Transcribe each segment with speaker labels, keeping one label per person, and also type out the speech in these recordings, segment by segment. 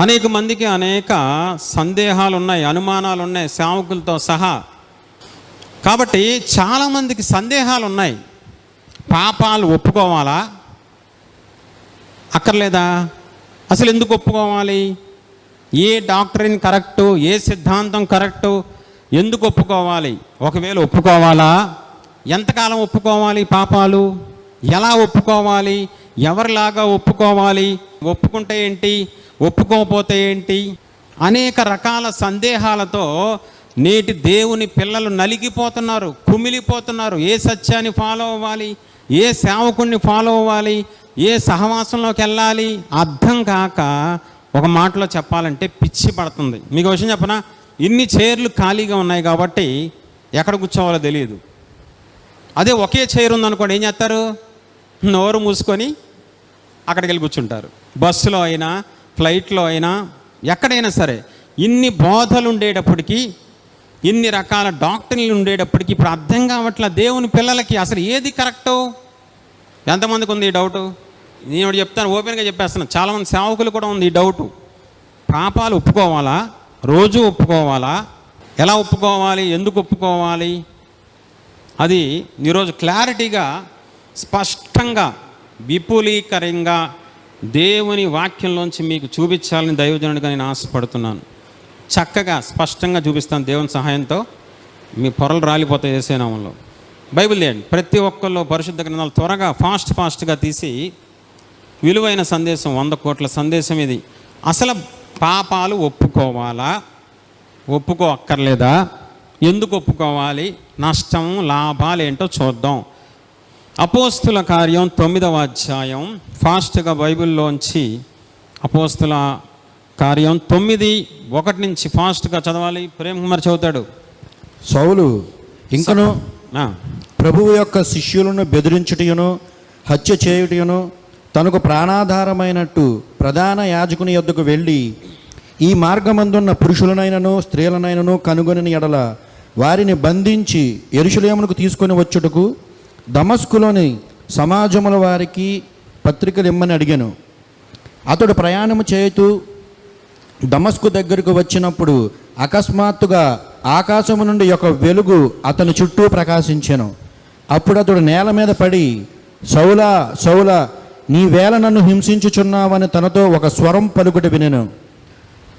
Speaker 1: అనేక మందికి అనేక సందేహాలు ఉన్నాయి అనుమానాలు ఉన్నాయి సేవకులతో సహా. కాబట్టి చాలామందికి సందేహాలు ఉన్నాయి పాపాలు ఒప్పుకోవాలా? అక్కర్లేదా? అసలు ఎందుకు ఒప్పుకోవాలి? ఏ డాక్టరీన్ కరెక్టు? ఏ సిద్ధాంతం కరెక్టు? ఎందుకు ఒప్పుకోవాలి? ఒకవేళ ఒప్పుకోవాలా? ఎంతకాలం ఒప్పుకోవాలి పాపాలు? ఎలా ఒప్పుకోవాలి? ఎవరిలాగా ఒప్పుకోవాలి? ఒప్పుకుంటే ఏంటి? ఒప్పుకోకపోతే ఏంటి? అనేక రకాల సందేహాలతో నేటి దేవుని పిల్లలు నలిగిపోతున్నారు కుమిలిపోతున్నారు. ఏ సత్యాన్ని ఫాలో అవ్వాలి? ఏ సేవకుణ్ణి ఫాలో అవ్వాలి? ఏ సహవాసంలోకి వెళ్ళాలి? అర్థం కాక ఒక మాటలో చెప్పాలంటే పిచ్చి పడుతుంది. మీకు విషయం చెప్పనా? ఇన్ని చైర్లు ఖాళీగా ఉన్నాయి కాబట్టి ఎక్కడ కూర్చోవాలో తెలియదు. అదే ఒకే చైర్ ఉందనుకోండి ఏం చేస్తారు? నోరు మూసుకొని అక్కడికి వెళ్ళి కూర్చుంటారు. బస్సులో అయినా ఫ్లైట్లో అయినా ఎక్కడైనా సరే ఇన్ని బోధలు ఉండేటప్పటికీ ఇన్ని రకాల డాక్టర్లు ఉండేటప్పటికీ ఇప్పుడు అర్థం కావట్ల దేవుని పిల్లలకి అసలు ఏది కరెక్టు? ఎంతమందికి ఉంది ఈ డౌటు? నేను చెప్తాను ఓపెన్గా చెప్పేస్తున్నాను చాలామంది సేవకులు కూడా ఉంది ఈ డౌటు. పాపాలు ఒప్పుకోవాలా? రోజు ఒప్పుకోవాలా? ఎలా ఒప్పుకోవాలి? ఎందుకు ఒప్పుకోవాలి? అది ఈరోజు క్లారిటీగా స్పష్టంగా విపులీకరంగా దేవుని వాక్యంలోంచి మీకు చూపించాలని దైవజనుడిగా నేను ఆశపడుతున్నాను. చక్కగా స్పష్టంగా చూపిస్తాను దేవుని సహాయంతో. మీ పొరలు రాలిపోతాయి వేసేనామంలో బైబిల్ ఏంటి ప్రతి ఒక్కళ్ళు పరిశుద్ధ గ్రంథాలు త్వరగా ఫాస్ట్ ఫాస్ట్గా తీసి విలువైన సందేశం వంద కోట్ల సందేశం ఇది. అసలు పాపాలు ఒప్పుకోవాలా? ఒప్పుకో అక్కర్లేదా ఎందుకు ఒప్పుకోవాలి? నష్టం లాభాలు ఏంటో చూద్దాం. అపోస్తుల కార్యం తొమ్మిదవ అధ్యాయం. ఫాస్ట్గా బైబిల్లోంచి అపోస్తుల కార్యం తొమ్మిది ఒకటి నుంచి ఫాస్ట్గా చదవాలి. ప్రేమ్ కుమార్ చదువుతాడు.
Speaker 2: సౌలు ఇంకను ప్రభువు యొక్క శిష్యులను బెదిరించుటయును హత్య చేయుటయును తనకు ప్రాణాధారమైనట్టు ప్రధాన యాజకుని యొద్దకు వెళ్ళి ఈ మార్గమందున్న పురుషులనైనను స్త్రీలనైనను కనుగొని ఎడల వారిని బంధించి ఎరుషులేమునకు తీసుకొని వచ్చుటకు దమస్కులోని సమాజముల వారికి పత్రికలు ఇమ్మని అడిగాను. అతడు ప్రయాణము చేయుతూ దమస్కు దగ్గరకు వచ్చినప్పుడు అకస్మాత్తుగా ఆకాశము నుండి ఒక వెలుగు అతని చుట్టూ ప్రకాశించాను. అప్పుడు అతడు నేల మీద పడి సౌలా సౌలా నీ వేళ నన్ను హింసించుచున్నావని తనతో ఒక స్వరం పలుకుటి వినెను.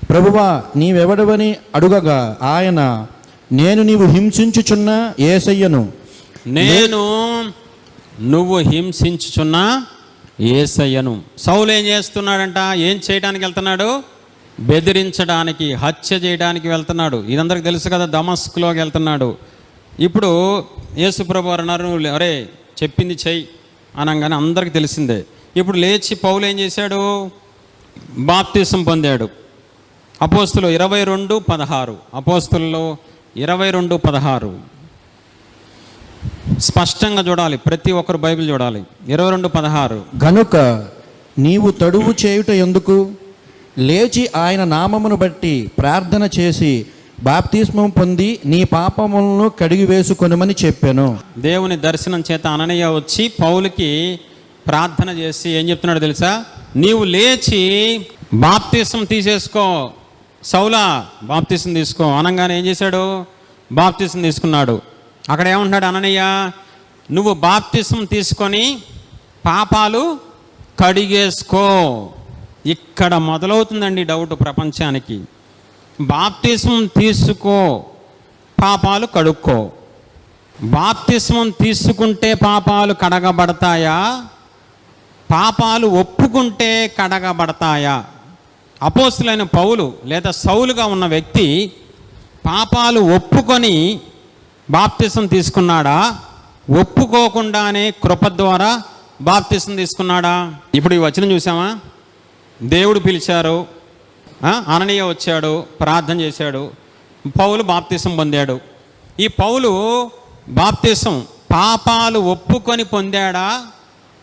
Speaker 2: ప్రభువా నీవెవడవని అడుగగా ఆయన నేను నీవు హింసించుచున్న ఏసయ్యను.
Speaker 1: నేను నువ్వు హింసించుచున్న ఏసయ్యను. సౌలు ఏం చేస్తున్నాడంట? ఏం చేయడానికి వెళ్తున్నాడు? బెదిరించడానికి హత్య చేయడానికి వెళ్తున్నాడు. ఇదందరికి తెలుసు కదా దమస్క్లోకి వెళ్తున్నాడు. ఇప్పుడు యేసుప్రభు అన్నారు "నువ్వు అరే చెప్పింది చెయ్యి అనగానే అందరికీ తెలిసిందే. ఇప్పుడు లేచి పౌలు ఏం చేశాడు? బాప్తీసం పొందాడు. అపోస్తులు ఇరవై రెండు పదహారు. అపోస్తుల్లో ఇరవై రెండు పదహారు. స్పష్టంగా చూడాలి. ప్రతి ఒక్కరు బైబిల్ చూడాలి. ఇరవై రెండు పదహారు.
Speaker 2: గనుక నీవు తడువు చేయుట ఎందుకు? లేచి ఆయన నామమును బట్టి ప్రార్థన చేసి బాప్తిస్మం పొంది నీ పాపములను కడిగి వేసుకొనమని చెప్పాను.
Speaker 1: దేవుని దర్శనం చేత అననయ్య వచ్చి పౌలుకి ప్రార్థన చేసి ఏం చెప్తున్నాడు తెలుసా? నీవు లేచి బాప్తీసం తీసేసుకో. సౌలా బాప్తీసం తీసుకో. అనగానే ఏం చేశాడు? బాప్తీసం తీసుకున్నాడు. అక్కడ ఏమంటున్నాడు అననయ్య నువ్వు బాప్తిసం తీసుకొని పాపాలు కడిగేసుకో. ఇక్కడ మొదలవుతుందండి డౌట్ ప్రపంచానికి. బాప్తిసం తీసుకో పాపాలు కడుక్కో. బాప్తిస్మం తీసుకుంటే పాపాలు కడగబడతాయా? పాపాలు ఒప్పుకుంటే కడగబడతాయా? అపోస్తులైన పౌలు లేదా సౌలుగా ఉన్న వ్యక్తి పాపాలు ఒప్పుకొని బాప్తిసం తీసుకున్నాడా? ఒప్పుకోకుండానే కృప ద్వారా బాప్తిసం తీసుకున్నాడా? ఇప్పుడు ఈ వచనం చూసామా? దేవుడు పిలిచారు. అననీయ వచ్చాడు ప్రార్థన చేశాడు. పౌలు బాప్తిసం పొందాడు. ఈ పౌలు బాప్తిసం పాపాలు ఒప్పుకొని పొందాడా?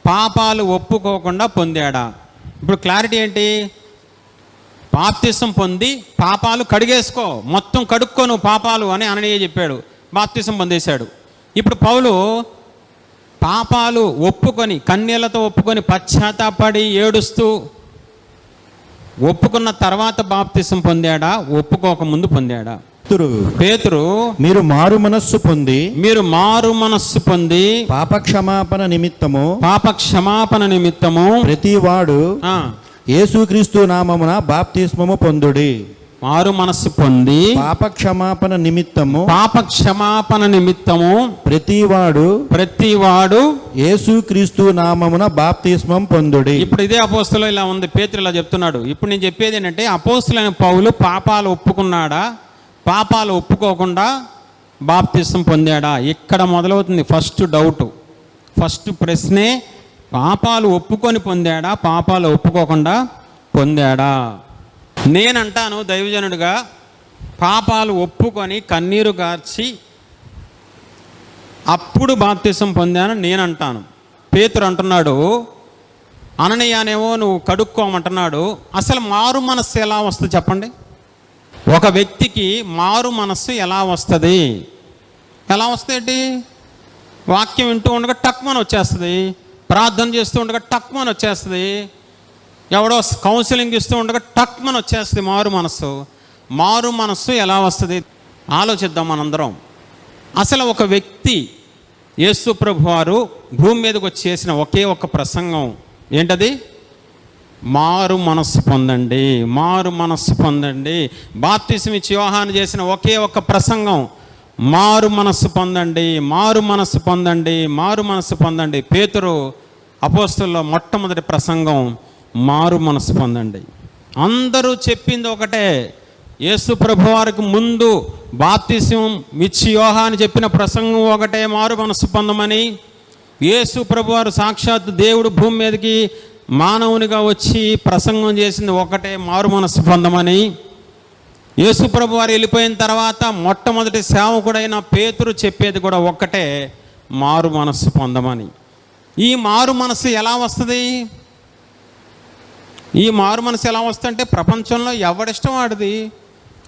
Speaker 1: పాపాలు ఒప్పుకోకుండా పొందాడా? ఇప్పుడు క్లారిటీ ఏంటి? బాప్తిసం పొంది పాపాలు కడిగేసుకో. మొత్తం కడుక్కో నువ్వు పాపాలు అని అననీయ చెప్పాడు. బాప్తిసం పొందేశాడు. ఇప్పుడు పౌలు పాపాలు ఒప్పుకొని కన్నీళ్ళతో ఒప్పుకొని పశ్చాత్తాపడి ఏడుస్తూ ఒప్పుకున్న తర్వాత బాప్తిసం పొందాడా? ఒప్పుకోక ముందు పొందాడా?
Speaker 2: పేతురు
Speaker 1: పేతురు
Speaker 2: మీరు మారు మనస్సు పొంది
Speaker 1: మీరు మారు మనస్సు పొంది
Speaker 2: పాప క్షమాపణ నిమిత్తము
Speaker 1: పాప క్షమాపణ నిమిత్తము
Speaker 2: ప్రతివాడు యేసుక్రీస్తు నామమున బాప్తిస్మము పొందుడి.
Speaker 1: మారు మనస్సు పొంది
Speaker 2: పాప క్షమాపణ నిమిత్తము
Speaker 1: పాప క్షమాపణ నిమిత్తము
Speaker 2: ప్రతివాడు
Speaker 1: ప్రతివాడు
Speaker 2: యేసుక్రీస్తు నామమున బాప్తిస్మం పొందుడి.
Speaker 1: ఇప్పుడు ఇదే అపోస్తులో ఇలా ఉంది. పేతురు ఇలా చెప్తున్నాడు. ఇప్పుడు నేను చెప్పేది ఏంటంటే అపోస్తులైన పౌలు పాపాలు ఒప్పుకున్నాడా? పాపాలు ఒప్పుకోకుండా బాప్తిసం పొందాడా? ఇక్కడ మొదలవుతుంది ఫస్ట్ డౌట్. ఫస్ట్ ప్రశ్నే పాపాలు ఒప్పుకొని పొందాడా? పాపాలు ఒప్పుకోకుండా పొందాడా? నేనంటాను దైవజనుడిగా పాపాలు ఒప్పుకొని కన్నీరు గార్చి అప్పుడు బాప్తిసం పొందాను నేను అంటాను పేతురు అంటున్నాడు అననీయానేమో నువ్వు కడుక్కోమంటున్నాడు అసలు మారు మనస్సు ఎలా వస్తుంది చెప్పండి? ఒక వ్యక్తికి మారు మనస్సు ఎలా వస్తుంది? ఎలా వస్తుంది వాక్యం వింటూ ఉండగా టక్మని వచ్చేస్తుంది ప్రార్థన చేస్తూ ఉండగా టక్మని వచ్చేస్తుంది ఎవడో కౌన్సిలింగ్ ఇస్తూ ఉండగా టక్ మన వచ్చేస్తుంది మారు మనస్సు. మారు మనస్సు ఎలా వస్తుంది? ఆలోచిద్దాం మనందరం. అసలు ఒక వ్యక్తి యేసు ప్రభు వారు భూమి మీదకి వచ్చి చేసిన ఒకే ఒక ప్రసంగం ఏంటది? మారు మనస్సు పొందండి మారు మనస్సు పొందండి. బాప్తిసం ఇచ్చి యోహాను చేసిన ఒకే ఒక ప్రసంగం. మారు మనస్సు పొందండి మారు మనస్సు పొందండి మారు మనస్సు పొందండి. పేతురు అపోస్తుల్లో మొట్టమొదటి ప్రసంగం మారు మనస్సు పొందండి. అందరూ చెప్పింది ఒకటే యేసు ప్రభు వారికి ముందు బాప్తిసం యోహా అని చెప్పిన ప్రసంగం ఒకటే మారు మనస్సు పొందమని. యేసు ప్రభువారు సాక్షాత్ దేవుడు భూమి మీదకి మానవునిగా వచ్చి ప్రసంగం చేసింది ఒకటే మారు మనస్సు పొందమని. యేసు ప్రభువారు వెళ్ళిపోయిన తర్వాత మొట్టమొదటి సేవకుడైన పేతురు చెప్పేది కూడా ఒక్కటే మారు మనస్సు పొందమని. ఈ మారు మనస్సు ఎలా వస్తుంది? ఈ మారు మనసు ఎలా వస్తుంటే ప్రపంచంలో ఎవడిష్టం వాడిది?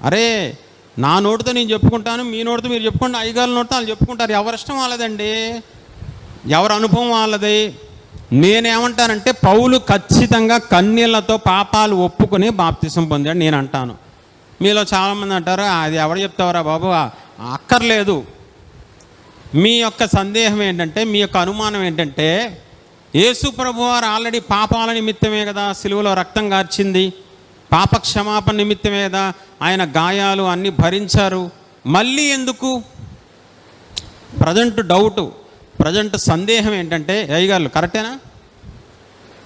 Speaker 1: అరే నా నోటితో నేను చెప్పుకుంటాను మీ నోటితో మీరు చెప్పుకుంటే అయ్యగారి నోటితో వాళ్ళు చెప్పుకుంటారు. ఎవరిష్టం వాళ్ళదండి? ఎవరి అనుభవం వాళ్ళది? నేనేమంటానంటే పౌలు ఖచ్చితంగా కన్నీళ్ళతో పాపాలు ఒప్పుకొని బాప్తిసం పొందాడు నేను అంటాను మీలో చాలామంది అంటారు అది ఎవరు చెప్తావరా బాబు? అక్కర్లేదు. మీ యొక్క సందేహం ఏంటంటే మీ యొక్క అనుమానం ఏంటంటే యేసు ప్రభు వారు ఆల్రెడీ పాపాల నిమిత్తమే కదా సిలువలో రక్తం కార్చింది పాప క్షమాపణ నిమిత్తమే కదా ఆయన గాయాలు అన్నీ భరించారు. మళ్ళీ ఎందుకు? ప్రజెంట్ డౌటు ప్రజెంట్ సందేహం ఏంటంటే అయ్యగారు కరెక్టేనా?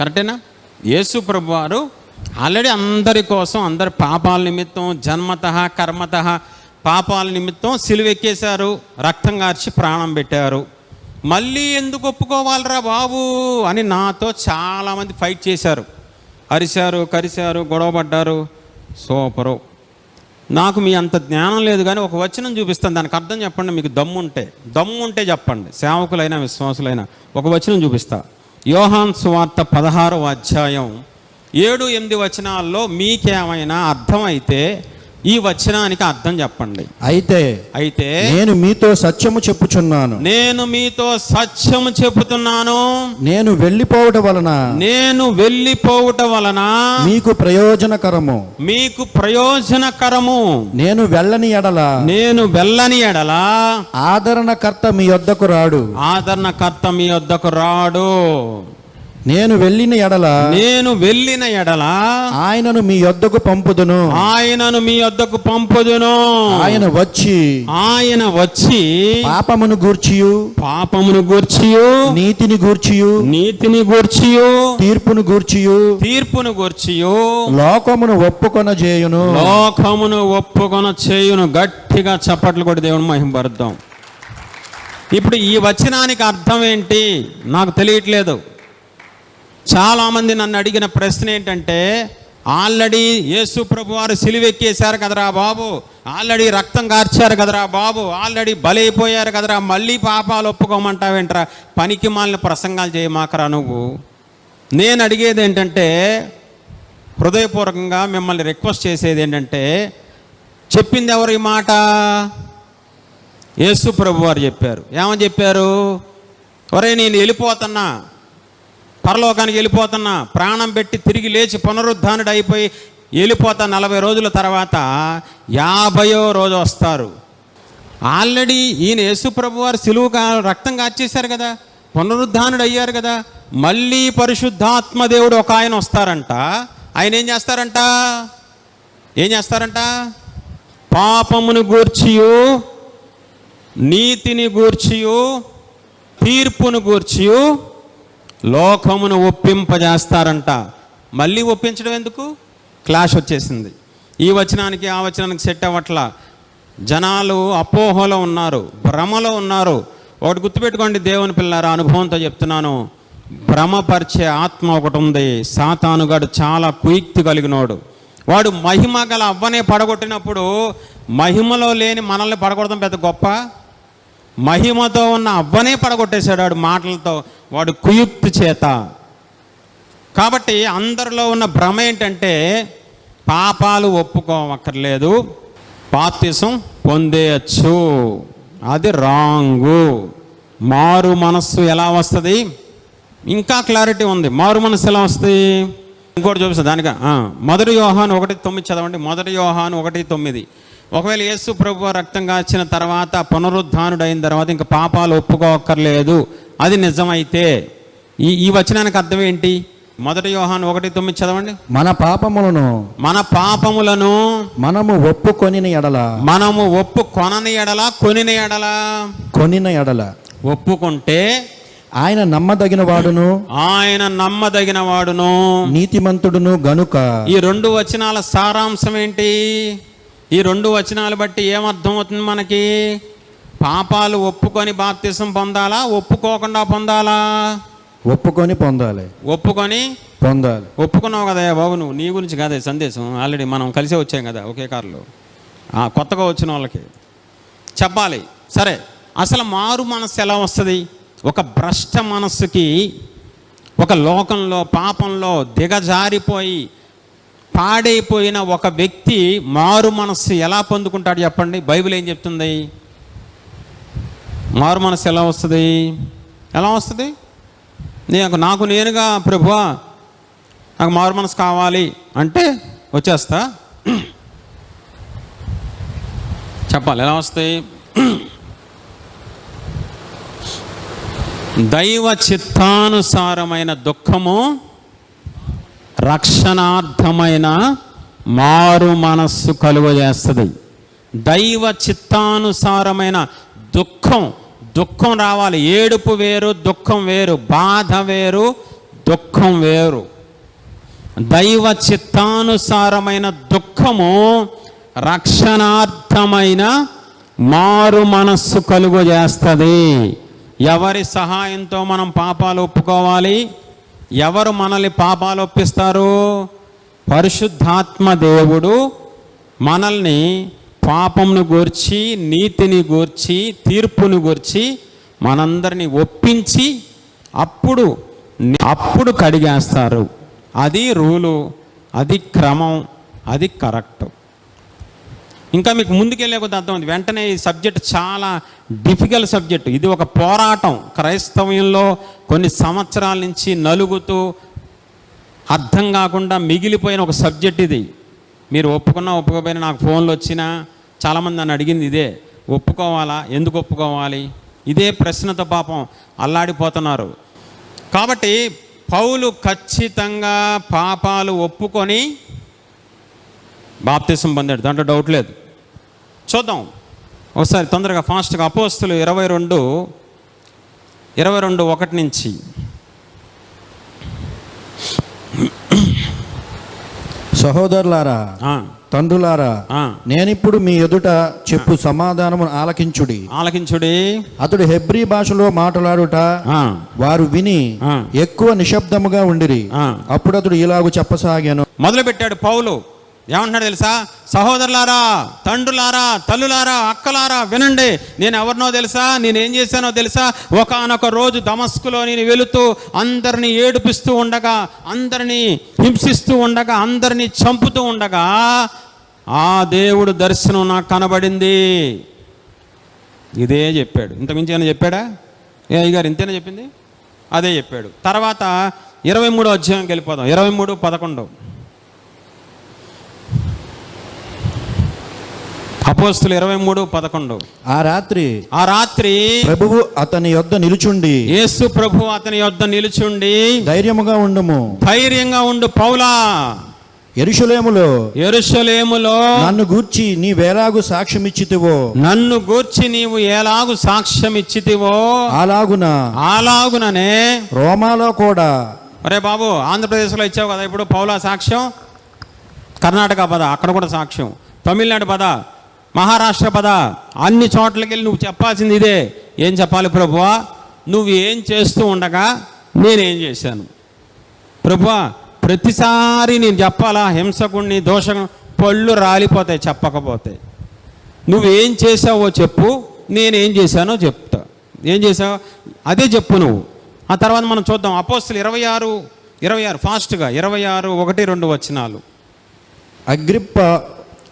Speaker 1: కరెక్టేనా? యేసు ప్రభు వారు ఆల్రెడీ అందరి కోసం అందరి పాపాల నిమిత్తం జన్మత కర్మత పాపాల నిమిత్తం సిలువెక్కేశారు రక్తం కార్చి ప్రాణం పెట్టారు. మళ్ళీ ఎందుకు ఒప్పుకోవాలరా బాబు అని నాతో చాలామంది ఫైట్ చేశారు. అరిశారు కరిశారు గొడవపడ్డారు. సూపరు. నాకు మీ అంత జ్ఞానం లేదు కానీ ఒక వచనం చూపిస్తాను. దానికి అర్థం చెప్పండి మీకు దమ్ము ఉంటే. దమ్ము ఉంటే చెప్పండి. సేవకులైనా విశ్వాసులైనా ఒక వచనం చూపిస్తా. యోహాన్ సువార్త పదహారవ అధ్యాయం ఏడు ఎనిమిది వచనాల్లో మీకేమైనా అర్థమైతే ఈ వచనానికి అర్థం చెప్పండి.
Speaker 2: అయితే
Speaker 1: అయితే
Speaker 2: నేను మీతో సత్యము చెప్పుచున్నాను.
Speaker 1: నేను మీతో సత్యము చెబుతున్నాను
Speaker 2: నేను వెళ్ళిపోవటం వలన
Speaker 1: నేను వెళ్ళిపోవుట వలన
Speaker 2: మీకు ప్రయోజనకరము.
Speaker 1: మీకు ప్రయోజనకరము.
Speaker 2: నేను వెళ్ళని ఎడల
Speaker 1: నేను వెళ్ళని ఎడలా
Speaker 2: ఆదరణకర్త మీ యొద్దకు రాడు.
Speaker 1: ఆదరణకర్త మీ వద్దకు రాడు.
Speaker 2: నేను వెళ్ళిన ఎడల
Speaker 1: నేను వెళ్ళిన ఎడల
Speaker 2: ఆయనను మీ యొద్దకు పంపుదును.
Speaker 1: ఆయనను మీ వద్దకు పంపుదును.
Speaker 2: ఆయన వచ్చి
Speaker 1: ఆయన వచ్చి
Speaker 2: పాపమును గూర్చియు.
Speaker 1: పాపమును గూర్చియు.
Speaker 2: నీతిని గూర్చియు.
Speaker 1: నీతిని గూర్చియు.
Speaker 2: తీర్పును గూర్చియు.
Speaker 1: తీర్పును గూర్చియు.
Speaker 2: లోకమును ఒప్పుకొన చేయును.
Speaker 1: లోకమును ఒప్పుకొన చేయును. గట్టిగా చప్పట్లు కొట్టి దేవుని మహింపరుద్దాం ఇప్పుడు ఈ వచనానికి అర్థం ఏంటి? నాకు తెలియట్లేదు. చాలామంది నన్ను అడిగిన ప్రశ్న ఏంటంటే ఆల్రెడీ యేసు ప్రభు వారు సిలువెక్కేశారు కదరా బాబు? ఆల్రెడీ రక్తం కార్చారు కదరా బాబు? ఆల్రెడీ బలైపోయారు కదరా? మళ్ళీ పాపాలు ఒప్పుకోమంటావేంట్రా? పనికి మాలిన ప్రసంగాలు చేయమాకరా నువ్వు? నేను అడిగేది ఏంటంటే హృదయపూర్వకంగా మిమ్మల్ని రిక్వెస్ట్ చేసేది ఏంటంటే చెప్పింది ఎవరు ఈ మాట? యేసు ప్రభు వారు చెప్పారు. ఏమని చెప్పారు? ఒరే నేను వెళ్ళిపోతున్నా. పరలోకానికి వెళ్ళిపోతున్నా ప్రాణం పెట్టి తిరిగి లేచి పునరుద్ధానుడు అయిపోయి వెళ్ళిపోతా నలభై రోజుల తర్వాత యాభయో రోజు వస్తారు. ఆల్రెడీ ఈయన యేసుప్రభు వారు సిలువుగా రక్తం కాచేశారు కదా పునరుద్ధానుడు అయ్యారు కదా మళ్ళీ పరిశుద్ధాత్మ దేవుడు ఒక ఆయన వస్తారంట. ఆయన ఏం చేస్తారంట? ఏం చేస్తారంట? పాపమును గూర్చియు నీతిని గూర్చియు తీర్పును గూర్చియు లోకమును ఒప్పింపజేస్తారంట. మళ్ళీ ఒప్పించడం ఎందుకు? క్లాష్ వచ్చేసింది. ఈ వచనానికి ఆ వచనానికి సెట్ అవ్వట్లా. జనాలు అపోహలో ఉన్నారు భ్రమలో ఉన్నారు. ఒకటి గుర్తుపెట్టుకోండి దేవుని పిల్లల అనుభవంతో చెప్తున్నాను. భ్రమపరిచే ఆత్మ ఒకటి ఉంది. సాతానుగాడు చాలా కుయుక్తి కలిగినోడు. వాడు మహిమ గల అవ్వనే పడగొట్టినప్పుడు మహిమలో లేని మనల్ని పడగొడతాం పెద్ద గొప్ప మహిమతో ఉన్న అవ్వనే పడగొట్టేశాడు వాడు మాటలతో వాడు కుయుక్తి చేత. కాబట్టి అందరిలో ఉన్న భ్రమ ఏంటంటే పాపాలు ఒప్పుకోవక్కర్లేదు బాప్తిసం పొందేయచ్చు. అది రాంగు. మారు మనస్సు ఎలా వస్తుంది? ఇంకా క్లారిటీ ఉంది. మారు మనస్సు ఎలా వస్తుంది? ఇంకోటి చూపిస్తుంది దానికి మొదటి యోహాను ఒకటి తొమ్మిది చదవండి. మొదటి యోహాను ఒకటి తొమ్మిది. ఒకవేళ యేసు ప్రభు రక్తం కాచిన తర్వాత పునరుద్ధానుడు అయిన తర్వాత ఇంకా పాపాలు ఒప్పుకోక్కర్లేదు. అది నిజమైతే. ఈ ఈ వచనానికి అర్థం ఏంటి? మొదటి యోహాను ఒకటి తొమ్మిది చదవండి.
Speaker 2: మన పాపములను
Speaker 1: మన పాపములను
Speaker 2: మనము ఒప్పుకొనిన ఎడల
Speaker 1: మనము ఒప్పు కొనని ఎడల కొనిన ఎడల.
Speaker 2: కొనిన ఎడల.
Speaker 1: ఒప్పుకుంటే
Speaker 2: ఆయన నమ్మదగిన వాడును.
Speaker 1: ఆయన నమ్మదగిన వాడును.
Speaker 2: నీతిమంతుడును గనుక
Speaker 1: ఈ రెండు వచనాల సారాంశం ఏంటి? ఈ రెండు వచనాలు బట్టి ఏమర్థం అవుతుంది మనకి? పాపాలు ఒప్పుకొని బాప్తిసం పొందాలా? ఒప్పుకోకుండా పొందాలా?
Speaker 2: ఒప్పుకొని పొందాలి.
Speaker 1: ఒప్పుకొని
Speaker 2: పొందాలి.
Speaker 1: ఒప్పుకున్నావు కదా బాబు నువ్వు? నీ గురించి కాదే సందేశం. ఆల్రెడీ మనం కలిసే వచ్చాం కదా ఒకే కారులో. ఆ, కొత్తగా వచ్చిన వాళ్ళకి. చెప్పాలి. సరే. అసలు మారు మనస్సు ఎలా వస్తుంది? ఒక భ్రష్ట మనస్సుకి ఒక లోకంలో పాపంలో దిగజారిపోయి పాడైపోయిన ఒక వ్యక్తి మారు మనస్సు ఎలా పొందుకుంటాడు చెప్పండి? బైబిల్ ఏం చెప్తుంది? మారు మనస్సు ఎలా వస్తుంది? ఎలా వస్తుంది? నేను నాకు నేనుగా ప్రభువా నాకు మారు మనసు కావాలి అంటే వచ్చేస్తా. చెప్పాలి ఎలా వస్తాయి? దైవ చిత్తానుసారమైన దుఃఖము రక్షణార్థమైన మారు మనస్సు కలుగజేస్తుంది. దైవ చిత్తానుసారమైన దుఃఖం దుఃఖం రావాలి. ఏడుపు వేరు దుఃఖం వేరు. బాధ వేరు దుఃఖం వేరు. దైవ చిత్తానుసారమైన దుఃఖము రక్షణార్థమైన మారు మనస్సు కలుగు చేస్తుంది ఎవరి సహాయంతో మనం పాపాలు ఒప్పుకోవాలి? ఎవరు మనల్ని పాపాలు ఒప్పిస్తారు పరిశుద్ధాత్మ దేవుడు మనల్ని పాపంను గూర్చి నీతిని గూర్చి తీర్పును గూర్చి మనందరినీ ఒప్పించి అప్పుడు అప్పుడు కడిగేస్తారు. అది రూలు అది క్రమం అది కరెక్ట్. ఇంకా మీకు ముందుకెళ్ళే కొద్ది అర్థం ఉంది. వెంటనే ఈ సబ్జెక్ట్ చాలా డిఫికల్ట్ సబ్జెక్ట్. ఇది ఒక పోరాటం. క్రైస్తవ్యంలో కొన్ని సంవత్సరాల నుంచి నలుగుతూ అర్థం కాకుండా మిగిలిపోయిన ఒక సబ్జెక్ట్ ఇది. మీరు ఒప్పుకున్నా ఒప్పుకోపోయినా నాకు ఫోన్లు వచ్చినా చాలామంది నన్ను అడిగింది ఇదే. ఒప్పుకోవాలా? ఎందుకు ఒప్పుకోవాలి? ఇదే ప్రశ్నతో పాపం అల్లాడిపోతున్నారు. కాబట్టి పౌలు ఖచ్చితంగా పాపాలు ఒప్పుకొని బాప్తిసం పొందాడు. దాంట్లో డౌట్ లేదు. చూద్దాం. ఒకసారి తొందరగా ఫాస్ట్గా అపోస్తులు ఇరవై రెండు ఇరవై రెండు ఒకటి నుంచి.
Speaker 2: సహోదరులారా తండ్రులారా నేనిప్పుడు మీ ఎదుట చెప్పు సమాధానము ఆలకించుడి.
Speaker 1: ఆలకించుడి.
Speaker 2: అతడు హెబ్రీ భాషలో మాట్లాడుట
Speaker 1: ఆ,
Speaker 2: వారు విని. ఎక్కువ నిశ్శబ్దముగా ఉండిరి. అప్పుడు అతడు ఇలాగు చెప్పసాగాను.
Speaker 1: మొదలుపెట్టాడు పౌలు. ఏమంటున్నాడు తెలుసా? సహోదరులారా తండ్రులారా తల్లులారా అక్కలారా వినండి. నేను ఎవరినో తెలుసా? నేనేం చేశానో తెలుసా? ఒకానొక రోజు దమస్కులో నేను వెళుతూ అందరినీ ఏడిపిస్తూ ఉండగా అందరినీ హింసిస్తూ ఉండగా అందరినీ చంపుతూ ఉండగా ఆ దేవుడు దర్శనం నాకు కనబడింది. ఇదే చెప్పాడు. ఇంతకుమించి ఏమైనా చెప్పాడా? ఏ అయ్యగారు ఇంతేనా చెప్పింది? అదే చెప్పాడు. తర్వాత ఇరవై మూడో అధ్యాయంకి వెళ్ళిపోదాం. ఇరవై మూడు పదకొండు. అపోస్తులు ఇరవై మూడు పదకొండు.
Speaker 2: ఆ రాత్రి
Speaker 1: ఆ రాత్రి
Speaker 2: ప్రభువు అతని యొద్ద నిలుచుండి
Speaker 1: యేసు ప్రభు అతని యొద్ద నిలుచుండి
Speaker 2: ధైర్యముగా ఉండుము.
Speaker 1: ధైర్యంగా ఉండు పౌలా.
Speaker 2: ఎరుషులేములో
Speaker 1: ఎరుషలేములో
Speaker 2: నన్ను గూర్చి నీ వేలాగు సాక్ష్యమిచ్చితివో.
Speaker 1: నన్ను గూర్చి నీవు ఎలాగు సాక్ష్యం ఇచ్చితివో
Speaker 2: అలాగున
Speaker 1: అలాగుననే
Speaker 2: రోమాలో కూడా
Speaker 1: అరే బాబు ఆంధ్రప్రదేశ్లో ఇచ్చావు కదా ఇప్పుడు పౌలా సాక్ష్యం? కర్ణాటక పద అక్కడ కూడా సాక్ష్యం. తమిళనాడు పద మహారాష్ట్ర పద అన్ని చోట్లకి వెళ్ళి నువ్వు చెప్పాల్సింది ఇదే. ఏం చెప్పాలి ప్రభువా? నువ్వు ఏం చేస్తూ ఉండగా నేనేం చేశాను. ప్రభువా ప్రతిసారి నేను చెప్పాలా? హింసకుణ్ణి దోషం పళ్ళు రాలిపోతాయి చెప్పకపోతే. నువ్వేం చేసావో చెప్పు నేనేం చేశానో చెప్తా. ఏం చేసావు అదే చెప్పు నువ్వు. ఆ తర్వాత మనం చూద్దాం. అపోస్తులు ఇరవై ఆరు ఇరవై ఆరు ఫాస్ట్గా ఇరవై ఆరు ఒకటి రెండు వచనాలు.
Speaker 2: అగ్రిప్ప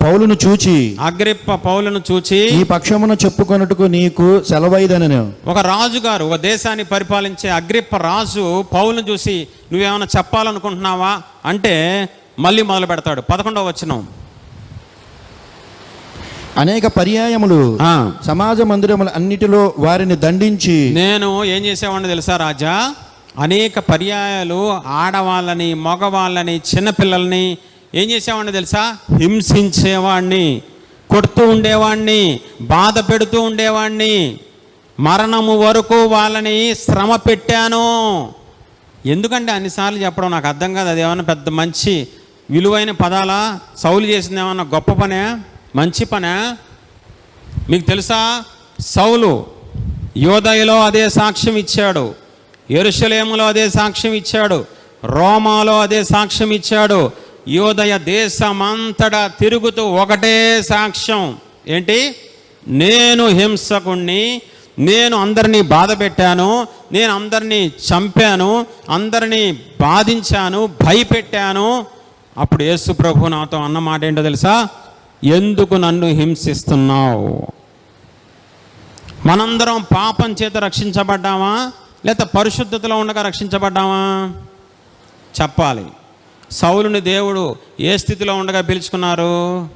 Speaker 2: పౌలును చూచి
Speaker 1: అగ్రిప్ప పౌలను చూచి
Speaker 2: ఈ పక్షమున చెప్పుకొనుటకు నీకు సెలవైదనను.
Speaker 1: ఒక రాజు గారు ఒక దేశాన్ని పరిపాలించే అగ్రిప్ప రాజు పౌలను చూసి నువ్వేమైనా చెప్పాలనుకుంటున్నావా? అంటే మళ్ళీ మొదలు పెడతాడు. పదకొండవ వచనం.
Speaker 2: అనేక పర్యాయములు సమాజ మందిరముల అన్నిటిలో వారిని దండించి
Speaker 1: నేను ఏం చేసేవాడిని తెలుసా రాజా? అనేక పర్యాయాలు ఆడవాళ్ళని మగవాళ్ళని చిన్నపిల్లల్ని ఏం చేసేవాడిని తెలుసా? హింసించేవాడిని కొడుతూ ఉండేవాడిని బాధ పెడుతూ ఉండేవాడిని మరణము వరకు వాళ్ళని శ్రమ పెట్టాను. ఎందుకంటే అన్నిసార్లు చెప్పడం నాకు అర్థం కాదు. అది ఏమైనా పెద్ద మంచి విలువైన పదాలా? సౌలు చేసింది ఏమన్నా గొప్ప పనే? మంచి పనే? మీకు తెలుసా? సౌలు యోదయలో అదే సాక్ష్యం ఇచ్చాడు. ఎరుషలేములో అదే సాక్ష్యం ఇచ్చాడు. రోమాలో అదే సాక్ష్యం ఇచ్చాడు. యోదయ దేశమంతటా తిరుగుతూ ఒకటే సాక్ష్యం. ఏంటి? నేను హింసకుణ్ణి నేను అందరినీ బాధ పెట్టాను నేను అందరినీ చంపాను అందరినీ బాధించాను భయపెట్టాను. అప్పుడు యేసు ప్రభు నాతో అన్నమాట ఏంటో తెలుసా? ఎందుకు నన్ను హింసిస్తున్నావు? మనందరం పాపం చేత రక్షించబడ్డామా? లేకపోతే పరిశుద్ధతలో ఉండగా రక్షించబడ్డామా? చెప్పాలి. సౌలుని దేవుడు ఏ స్థితిలో ఉండగా పిలుచుకున్నారు?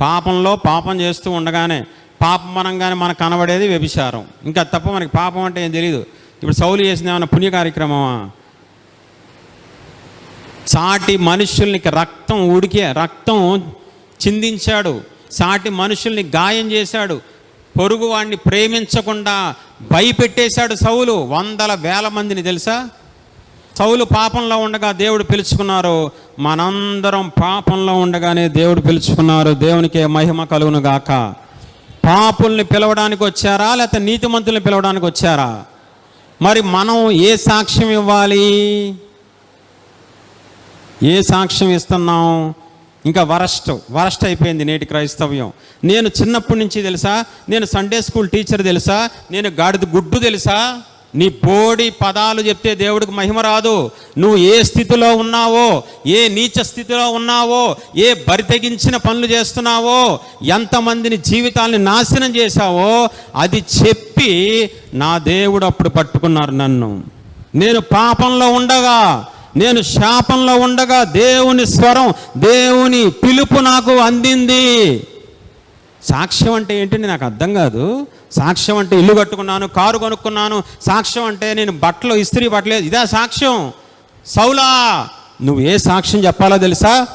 Speaker 1: పాపంలో పాపం చేస్తూ ఉండగానే పాపం మనంగానే మనకు కనబడేది వ్యభిచారం. ఇంకా తప్ప మనకి పాపం అంటే ఏం తెలియదు ఇప్పుడు సౌలు చేసింది ఏమైనా పుణ్య కార్యక్రమమా? సాటి మనుషుల్ని రక్తం ఉడికే రక్తం చిందించాడు. సాటి మనుషుల్ని గాయం చేశాడు. పొరుగు వాడిని ప్రేమించకుండా భయపెట్టేశాడు సౌలు. వందల వేల మందిని తెలుసా? సౌలు పాపంలో ఉండగా దేవుడు పిలుచుకున్నారు. మనందరం పాపంలో ఉండగానే దేవుడు పిలుచుకున్నారు. దేవునికే మహిమ కలుగును గాక. పాపుల్ని పిలవడానికి వచ్చారా? లేకపోతే నీతిమంతుల్ని పిలవడానికి వచ్చారా? మరి మనం ఏ సాక్ష్యం ఇవ్వాలి? ఏ సాక్ష్యం ఇస్తున్నాం? ఇంకా వరస్ట్ వరస్ట్ అయిపోయింది నేటి క్రైస్తవ్యం. నేను చిన్నప్పటి నుంచి తెలుసా? నేను సండే స్కూల్ టీచర్ తెలుసా? నేను గాడిద గుడ్డు తెలుసా? నీ బోడి పదాలు చెప్తే దేవుడికి మహిమ రాదు. నువ్వు ఏ స్థితిలో ఉన్నావో ఏ నీచ స్థితిలో ఉన్నావో ఏ బరితెగించిన పనులు చేస్తున్నావో ఎంతమందిని జీవితాల్ని నాశనం చేశావో అది చెప్పి నా దేవుడు అప్పుడు పట్టుకున్నారు నన్ను. నేను పాపంలో ఉండగా నేను శాపంలో ఉండగా దేవుని స్వరం దేవుని పిలుపు నాకు అందింది. సాక్ష్యం అంటే ఏంటంటే నాకు అర్థం కాదు. సాక్ష్యం అంటే ఇల్లు కట్టుకున్నాను కారు కొనుక్కున్నాను. సాక్ష్యం అంటే నేను బట్టలు ఇస్త్రీ పట్టలేదు ఇదే సాక్ష్యం. సౌలా నువ్వు ఏ సాక్ష్యం చెప్పాలో తెలుసా?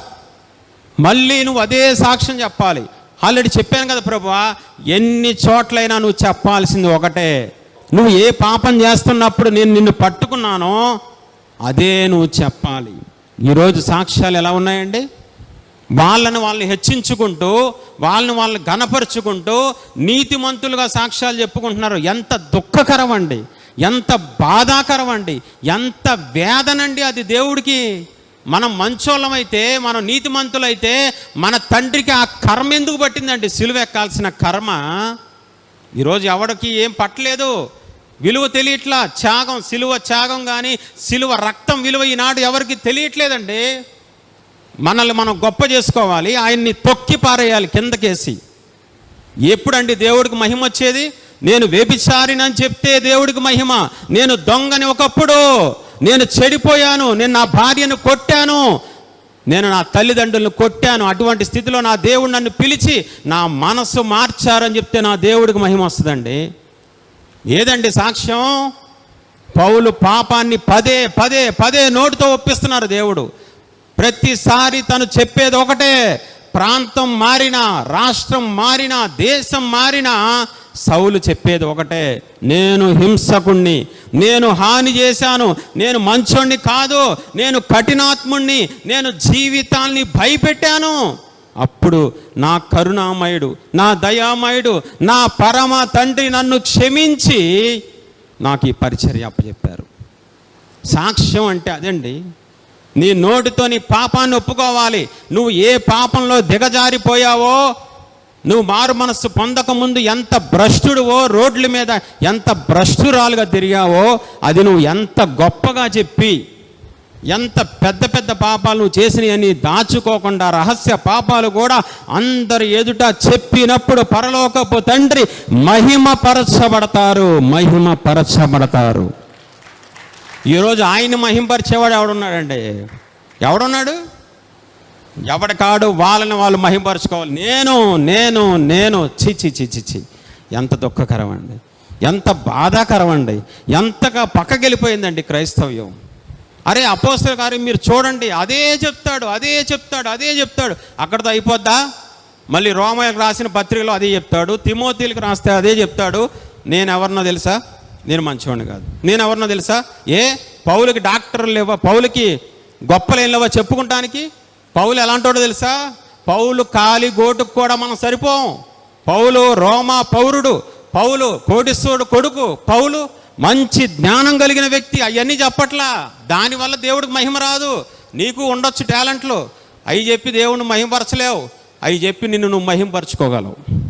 Speaker 1: మళ్ళీ నువ్వు అదే సాక్ష్యం చెప్పాలి. ఆల్రెడీ చెప్పాను కదా ప్రభు ఎన్ని చోట్లైనా నువ్వు చెప్పాల్సింది ఒకటే. నువ్వు ఏ పాపం చేస్తున్నప్పుడు నేను నిన్ను పట్టుకున్నానో అదే నువ్వు చెప్పాలి. ఈరోజు సాక్ష్యాలు ఎలా ఉన్నాయండి? వాళ్ళని వాళ్ళని హెచ్చించుకుంటూ వాళ్ళని వాళ్ళని గనపరుచుకుంటూ నీతిమంతులుగా సాక్ష్యాలు చెప్పుకుంటున్నారు. ఎంత దుఃఖకరం అండి ఎంత బాధాకరం అండి ఎంత వేదనండి అది దేవుడికి. మనం మంచోళ్ళమైతే మనం నీతిమంతులైతే మన తండ్రికి ఆ కర్మ ఎందుకు పట్టిందండి? సిలువ ఎక్కాల్సిన కర్మ. ఈరోజు ఎవడికి ఏం పట్టలేదు. విలువ తెలియట్లా. త్యాగం సిలువ త్యాగం కానీ సిలువ రక్తం విలువ ఈనాడు ఎవరికి తెలియట్లేదండి. మనల్ని మనం గొప్ప చేసుకోవాలి ఆయన్ని తొక్కి పారేయాలి కిందకేసి. ఎప్పుడండి దేవుడికి మహిమ వచ్చేది? నేను వ్యభిచారినని చెప్తే దేవుడికి మహిమ. నేను దొంగని ఒకప్పుడు. నేను చెడిపోయాను. నేను నా భార్యను కొట్టాను. నేను నా తల్లిదండ్రులను కొట్టాను. అటువంటి స్థితిలో నా దేవుడు నన్ను పిలిచి నా మనస్సు మార్చారని చెప్తే నా దేవుడికి మహిమ వస్తుందండి. ఏదండి సాక్ష్యం? పౌలు పాపాన్ని పదే పదే పదే నోటితో ఒప్పిస్తున్నారు దేవుడు. ప్రతిసారి తను చెప్పేది ఒకటే ప్రాంతం మారినా రాష్ట్రం మారినా దేశం మారినా సౌలు చెప్పేది ఒకటే నేను హింసకుణ్ణి నేను హాని చేశాను నేను మంచోణ్ణి కాదు నేను కఠినాత్ముణ్ణి నేను జీవితాల్ని భయపెట్టాను. అప్పుడు నా కరుణామయుడు నా దయామయుడు నా పరమ తండ్రి నన్ను క్షమించి నాకు ఈ పరిచర్య అప్పచెప్పారు. సాక్ష్యం అంటే అదండి నీ నోటితో నీ పాపాన్ని ఒప్పుకోవాలి. నువ్వు ఏ పాపంలో దిగజారిపోయావో నువ్వు మారు మనస్సు పొందకముందు ఎంత భ్రష్టుడువో రోడ్ల మీద ఎంత భ్రష్టురాలుగా తిరిగావో అది నువ్వు ఎంత గొప్పగా చెప్పి ఎంత పెద్ద పెద్ద పాపాలు నువ్వు చేసినవని దాచుకోకుండా రహస్య పాపాలు కూడా అందరి ఎదుట చెప్పినప్పుడు పరలోకపు తండ్రి మహిమపరచబడతారు మహిమపరచబడతారు. ఈరోజు ఆయన మహింపరిచేవాడు ఎవడున్నాడండి? ఎవడున్నాడు? ఎవడి కాడు వాళ్ళని వాళ్ళు మహింపరచుకోవాలి. నేను నేను నేను. చి చి చి చి చి ఎంత దుఃఖకరం అండి ఎంత బాధాకరం అండి ఎంతగా పక్కకెళ్ళిపోయిందండి క్రైస్తవ్యం. అరే అపోస్తల గారు మీరు చూడండి. అదే చెప్తాడు అదే చెప్తాడు అదే చెప్తాడు. అక్కడితో అయిపోద్దా? మళ్ళీ రోమయ్యకు రాసిన పత్రికలో అదే చెప్తాడు. తిమోతీలకు రాస్తే అదే చెప్తాడు. నేను ఎవరినో తెలుసా? నేను మంచివాడిని కాదు. నేను ఎవరినో తెలుసా? ఏ? పౌలకి డాక్టర్లు లేవా? పౌలకి గొప్పలేం లేవా చెప్పుకుంటానికి? పౌలు ఎలాంటోడో తెలుసా? పౌలు కాలి గోటుకు కూడా మనం సరిపోం. పౌలు రోమా పౌరుడు. పౌలు కోటిస్తుడు కొడుకు. పౌలు మంచి జ్ఞానం కలిగిన వ్యక్తి. అవన్నీ చెప్పట్లా. దానివల్ల దేవుడికి మహిమ రాదు. నీకు ఉండొచ్చు టాలెంట్లు. అవి చెప్పి దేవుడిని మహిమపరచలేవు. అవి చెప్పి నిన్ను నువ్వు మహిమపరచుకోగలవు.